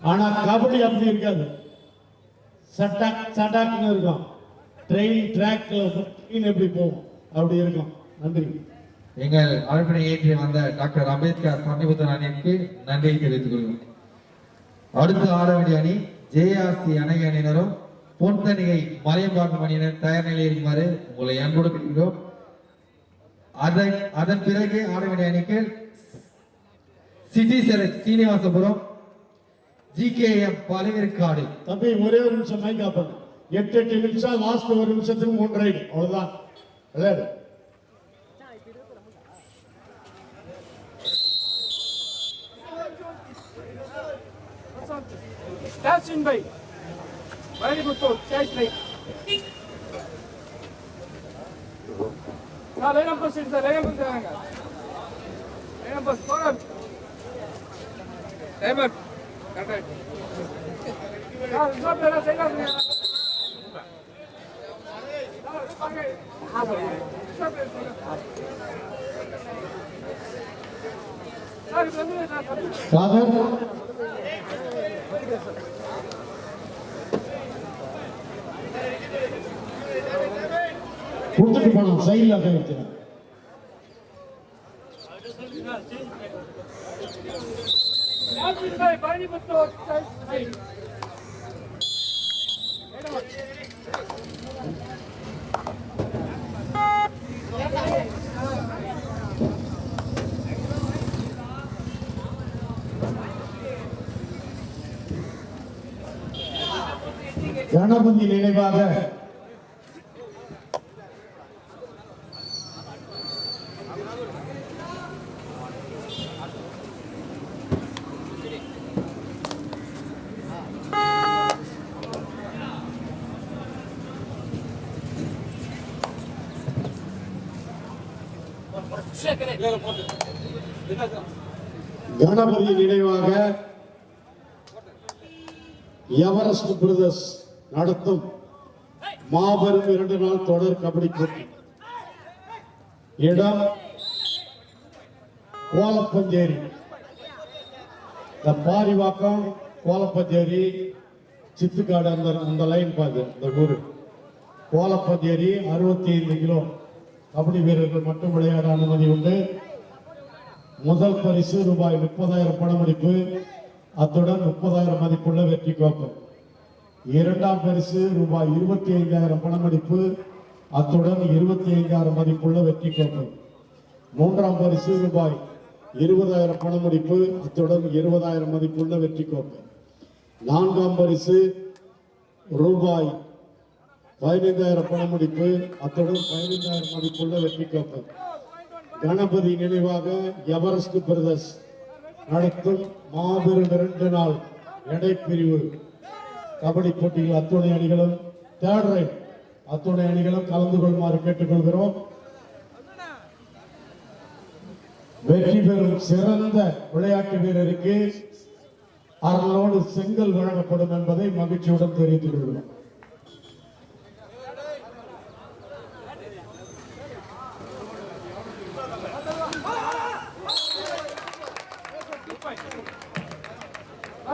ஆனா கபடி அப்படி இருக்காது. சட்டாக் சட்டாக்னு இருக்கும். ட்ரெயின் ட்ராக்ல ட்ரெயின் எப்படி போகும்? அப்படி இருக்கும். நன்றி. எங்கள் அழைப்பினை ஏற்றி வந்த டாக்டர் அம்பேத்கர் சமீபத்தன் அணிக்கு நன்றியை தெரிவித்துக் கொள்கிறோம். அடுத்து ஆட வேண்டிய அணி ஜேஆர்சி அணை அணியினரும் பொன்தணிகை மலையம்பாக்கம் அணியினர் தயார் நிலையில் இருக்குமாறு உங்களை அன்போடு கேட்கிறோம் அதன் அதன் பிறகு ஆட வேண்டிய அணிக்கு city select Srinivasapuram GKM Pazhaverkadu தம்பி ஒரே ஒரு நிமிஷம் மைக் ஆஃப் பண்ணு எட்டு எட்டு நிமிஷம் லாஸ்ட் ஒரு நிமிஷத்துக்கு மூணு ரைடு அவ்வளவுதான் விளையாடு Station by. Very good thought. Stage right. Now, lay number six, lay number seven. Lay number four. Ever. Rajan கொடுத்துட்டு போனோம் சைடில் போய் வச்சுருக்கேன் very good thought. Stage right. Lay number. Ganapathi நினைவாக கணபதி நினைவாக எவரெஸ்ட் பிரதர்ஸ் நடத்தும் மாபெரும் இரண்டு நாள் தொடர் கபடி போட்டி. இடம் கோலப்பஞ்சேரி இந்த பாரிவாக்கம் கோலப்பஞ்சேரி சித்துக்காடு அந்த அந்த லைன் பார்த்து இந்த ஊர். கோலப்பஞ்சேரி அறுபத்தி ஐந்து கிலோ. கபடி வீரர்கள் மட்டும் விளையாட அனுமதி உண்டு. முதல் பரிசு ரூபாய் முப்பதாயிரம் பணமதிப்பு அத்துடன் முப்பதாயிரம் மதிப்புள்ள வெற்றி கோப்பம். இரண்டாம் பரிசு ரூபாய் இருபத்தி ஐந்தாயிரம் பணமதிப்பு அத்துடன் இருபத்தி ஐந்தாயிரம் மதிப்புள்ள வெற்றி கோப்பம். மூன்றாம் பரிசு ரூபாய் இருபதாயிரம் பணமதிப்பு அத்துடன் இருபதாயிரம் மதிப்புள்ள வெற்றி கோப்பம். நான்காம் பரிசு ரூபாய் பதினைந்தாயிரம் பணமதிப்பு அத்துடன் பதினைந்தாயிரம் மதிப்புள்ள வெற்றி கோப்பை. கணபதி நினைவாக எவரெஸ்ட் பிரதர்ஸ் நடத்தும் மாபெரும் இரண்டு நாள் எடைப்பிரிவு கபடி போட்டியில் அத்துணை அணிகளும் தேர்ட் ரைட் அத்துணை அணிகளும் கலந்து கொள்ளுமாறு கேட்டுக்கொள்கிறோம். வெற்றி பெறும் சிறந்த விளையாட்டு வீரருக்கு அருளோடு செங்கல் வழங்கப்படும் என்பதை மகிழ்ச்சியுடன் தெரிவித்துக் கொள்கிறோம்.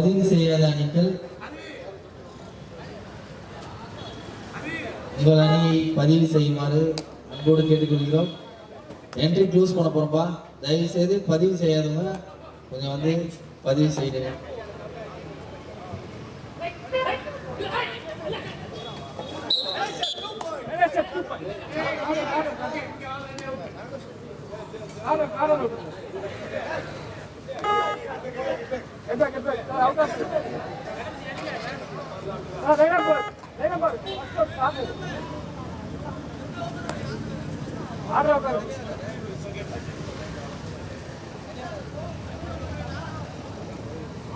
பதிவு செய்யாத அணிகள். உங்கள் அணியை பதிவு செய்யுமாறு அன்போடு கேட்டுக்கொள்கிறோம். என்ட்ரி க்ளோஸ் பண்ண போகிறோம்ப்பா தயவு செய்து பதிவு செய்யாதவங்க கொஞ்சம் வந்து பதிவு செய்யுங்க. Very good.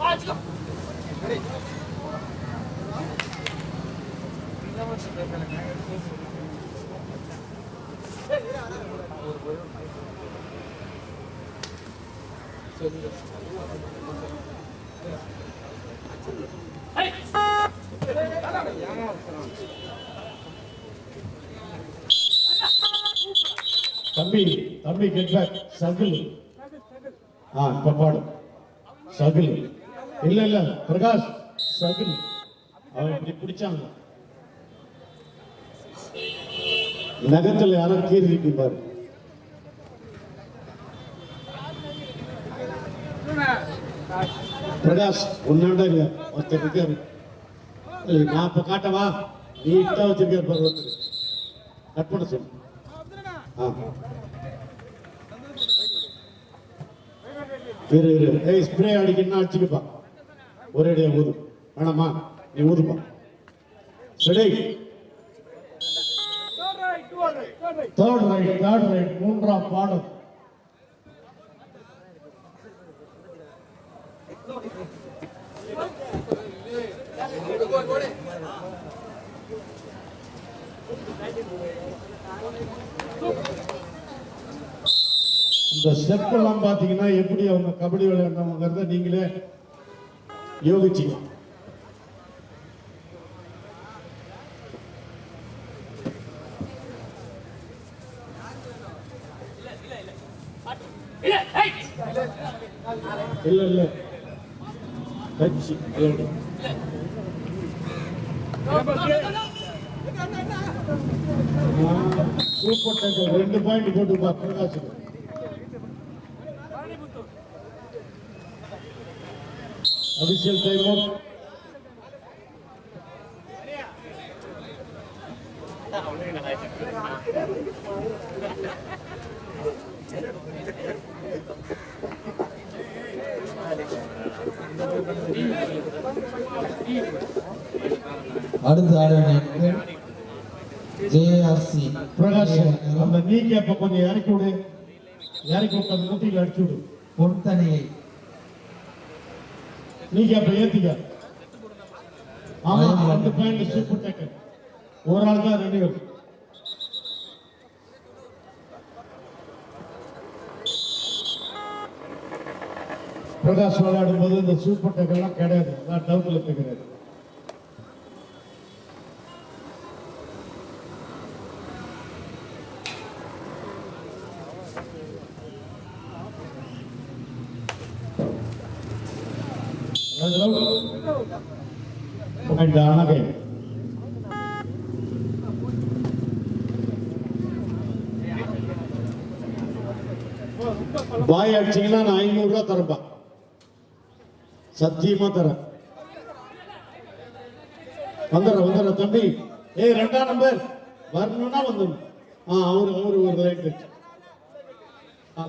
아 지금 그래 Thank you. தம்பி தம்பி கெட் பேக் சகில் ஆ இப்ப பாடு. சகில் இல்ல இல்ல பிரகாஷ் சகில் அவன் இப்படி பிடிச்சாங்க. நகத்துல யாரோ கீறி இருக்கு பாரு. பிரகாஷ் ஒன்னாண்டா இல்ல ஒருத்தர் இருக்காரு. நான் இப்ப காட்டவா? நீட்டா வச்சிருக்காரு பாரு ஒருத்தர். கட் பண்ண சொல்லு. ஆ. இரு இரு. ஏய் ஸ்ப்ரே அடிக்கணும்னா அடிச்சுக்கப்பா. ஒரே ஊது. வேணாமா? நீ ஊதுப்பா. சரி தேர்ட் ரைட் தேர்ட் ரைட் மூன்றாம் பாடம். இந்த ஸ்டெப் பார்த்தீங்கன்னா எப்படி அவங்க கபடி விளையாடுறவங்கிறத நீங்களே யோகிச்சிங்க இல்ல இல்ல. ரெண்டு பாயிண்ட் போட்டு பிரகாஷ் அபிஷியல் டைம் அவுட் அடுத்து ஆட வேண்டிய ஜேஆர்சி. பிரகாஷ் அந்த நீ கேப்ப கொஞ்சம் இறக்கி விடு. இறக்கி விட்டு அந்த அடிச்சு விடு. பொன்தனியை நீ கேப்ப ஏத்திக்க ஆமா ரெண்டு பாயிண்ட் சூப்பர் டேக்கர் ஒரு ஆள் தான் ரெண்டு பேர் பிரகாஷ் விளையாடும் போது இந்த சூப்பர் டேக்கர்லாம் கிடையாது. அதான் டவுன்ல கிடையாது பாயிண்ட் அணகை பாய் அடிச்சீங்கன்னா நான் ஐநூறு ரூபா தரேன்பா. சத்தியமா தரேன். வந்துடுறேன் வந்துடுறேன் தம்பி. ஏய் ரெண்டாம் நம்பர். வரணும்னா வந்துடும் ஆ அவரு அவரு ஒரு ரைட்டு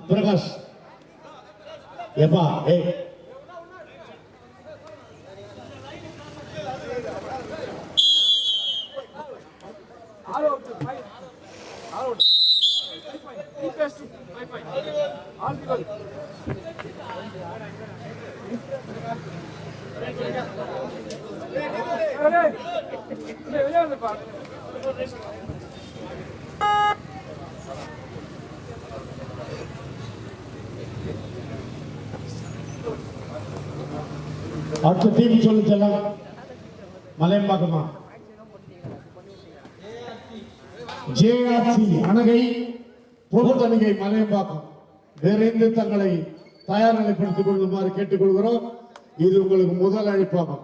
பிரகாஷ். ஏப்பா ஏய். மலையம்பாக்கமா ஜேஆர்சி அணகை பொதுத்தணிகை மலையம்பாக்கம் விரைந்து தங்களை தயார் நிலைப்படுத்திக் கொள்ளுமாறு கேட்டுக்கொள்கிறோம். இது உங்களுக்கு முதல் அழைப்பாகும்.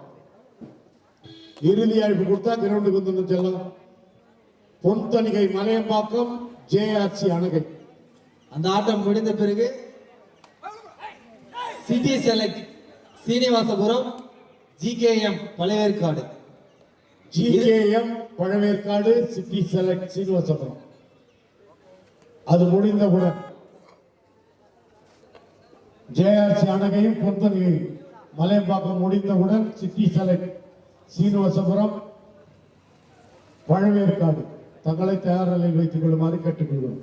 இறுதி அழைப்பு கொடுத்தா கிரவுண்டுக்கு வந்து செல்லம் பொன்தணிகை மலையம்பாக்கம் ஜேஆர்சி அணகை. அந்த ஆட்டம் முடிந்த பிறகு city select Srinivasapuram GKM Pazhaverkadu GKM Pazhaverkadu city select Srinivasapuram. அது முடிந்தவுடன் ஜேஆர்சி அணகையும் பொருத்தனையும் மலையம்பாக்கம் முடிந்தவுடன் சிட்டி செலக்ட் சீனிவாசபுரம் பழவேற்காடு தங்களை தயார் நிலையில் வைத்துக் கொள்ளுமாறு கேட்டுக்கொள்கிறோம்.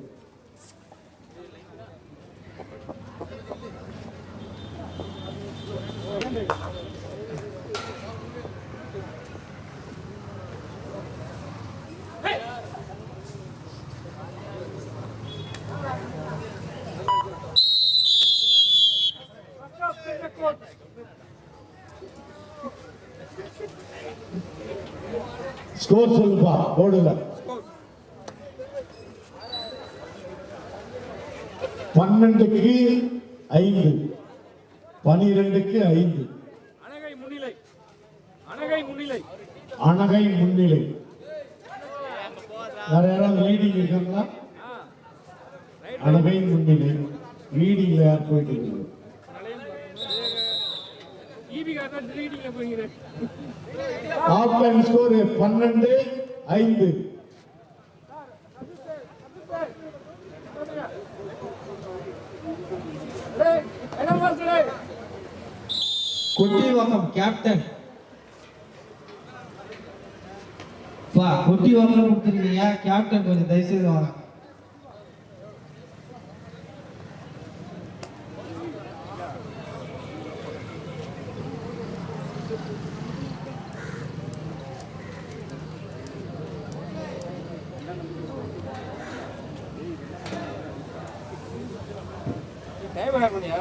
ஸ்கோர் சொல்லுப்பா போர்டுல. பன்னெண்டுக்கு ஐந்து. பனிரெண்டுக்கு ஐந்து. அணகை முன்னிலை. அணகை முன்னிலை. அணகை முன்னிலை. வேற யாராவது லீடிங் இருக்காங்களா? அணகை முன்னிலை. லீடிங்ல யார் போயிட்டு இருக்காங்க? ஆஃப் டைம் ஸ்கோர் பன்னெண்டு ஐந்து. கொட்டிவாக்கம் கேப்டன் கொட்டி கொட்டிவாக்கம் கொடுத்துருக்கீங்க கேப்டன் கொஞ்சம் தயவுசெய்து வாங்க டைம் ஆகலையா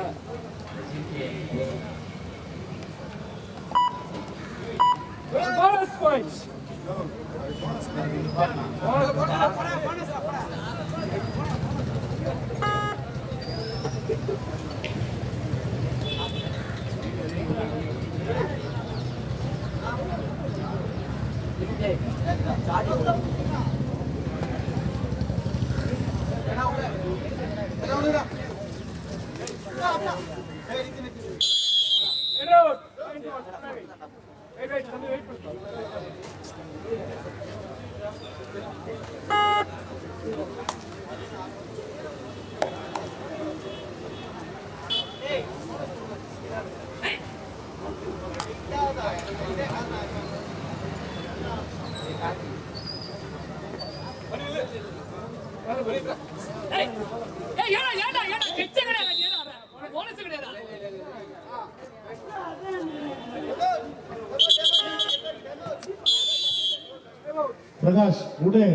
பிரகாஷ் விடு.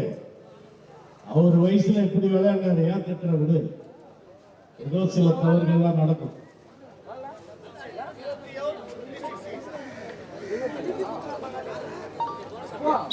அவர் வயசுல எப்படி விளையாடுறாரு ஏன் திட்டுற விடு. ஏதோ சில தவறுகள்லாம் நடக்கும். Wow.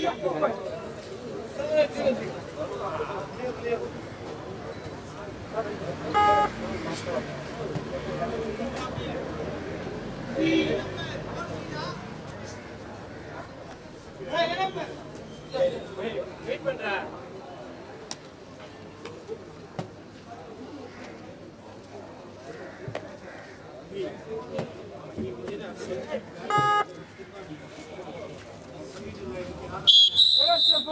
Thank you.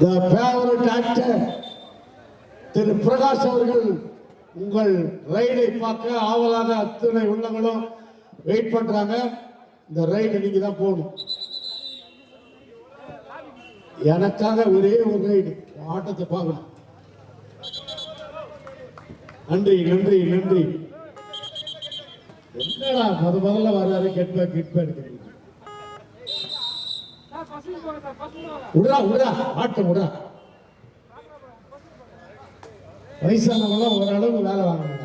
The favourite actor திரு பிரகாஷ் அவர்கள் உங்கள் ரைடை பார்க்க ஆவலாக அத்தனை உள்ளங்களும் வெயிட் பண்றாங்க. இந்த ரைடு நீங்க தான் போகணும். எனக்காக ஒரே ஒரு ரைடு ஆட்டத்தை பார்க்கணும். நன்றி நன்றி நன்றி. என்னடா முத முதல்ல வர்றாரு கெட்பேக் கெட்பா எடுக்கிறீங்க சார் பசங்க போங்க சார் பசங்க வாங்க. விடுறா விடுறா ஆட்டம் விடுறா வயசானவங்க ஓரளவு வேலை வாங்கணும்.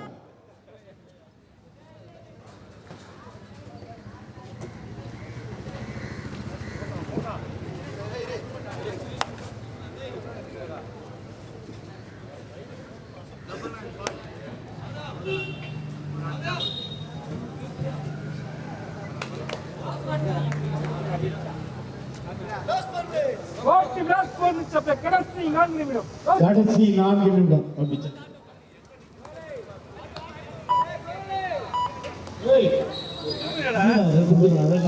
அப்படியே கடைசி நான்கு நிமிடம். கடைசி நான்கு நிமிடம்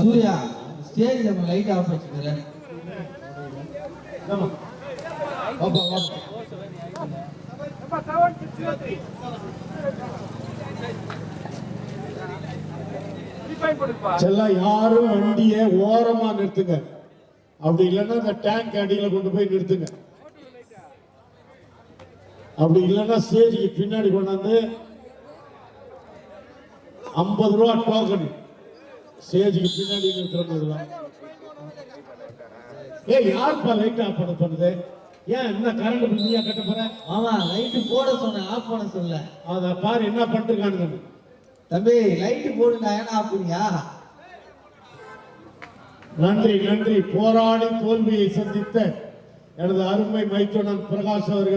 சூர்யா ஸ்டேஜ் நம்ம லைட் ஆஃப் வச்சுக்கிறேன் செல்லம் யாரும் வண்டியை ஓரமா நிறுத்துங்க. அப்படி இல்லைன்னா இந்த டேங்க் அடியில கொண்டு போய் நிறுத்துங்க. அப்படி இல்லைன்னா ஸ்டேஜுக்கு பின்னாடி கொண்டாந்து ஐம்பது ரூபா டோக்கன் ஸ்டேஜுக்கு பின்னாடி நிறுத்துறதுலாம் ஏய் யாருப்பா லைட் ஆஃப் பண்ண சொன்னது? ஏன் என்ன கரண்ட் பில் நீயா கட்ட போற? ஆமா லைட் போட சொன்னேன் ஆஃப் பண்ண சொல்ல அத பாரு என்ன பண்ணிருக்கானுங்க. தம்பி லைட் போடுங்க ஏன்னா ஆஃப் பண்ணியா நன்றி நன்றி. போராடி தோல்வியை சந்தித்த எனது அருமை மைத்துடன் பிரகாஷ் அவர்கள்.